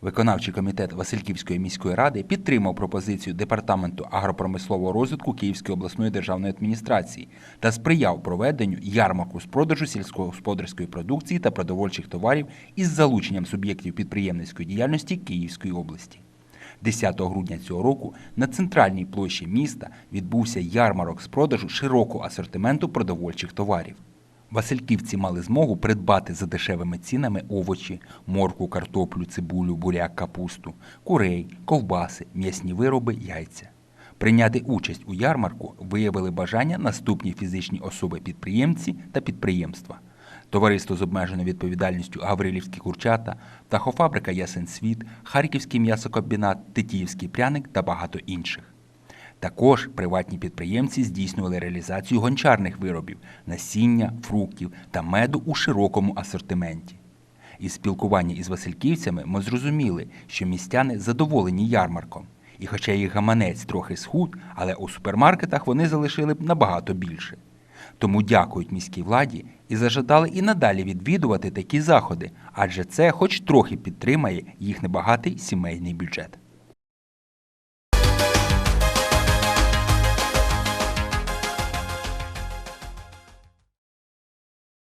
Виконавчий комітет Васильківської міської ради підтримав пропозицію департаменту агропромислового розвитку Київської обласної державної адміністрації та сприяв проведенню ярмарку з продажу сільськогосподарської продукції та продовольчих товарів із залученням суб'єктів підприємницької діяльності Київської області. 10 грудня цього року на центральній площі міста відбувся ярмарок з продажу широкого асортименту продовольчих товарів. Васильківці мали змогу придбати за дешевими цінами овочі, морку, картоплю, цибулю, буряк, капусту, курей, ковбаси, м'ясні вироби, яйця. Прийняти участь у ярмарку виявили бажання наступні фізичні особи-підприємці та підприємства. Товариство з обмеженою відповідальністю Гаврилівські курчата, птахофабрика Ясен Світ, Харківський м'ясокомбінат, Тетіївський пряник та багато інших. Також приватні підприємці здійснювали реалізацію гончарних виробів, насіння, фруктів та меду у широкому асортименті. Із спілкування із васильківцями ми зрозуміли, що містяни задоволені ярмарком. І хоча їх гаманець трохи схуд, але у супермаркетах вони залишили б набагато більше. Тому дякують міській владі і зажадали і надалі відвідувати такі заходи, адже це хоч трохи підтримає їх небагатий сімейний бюджет.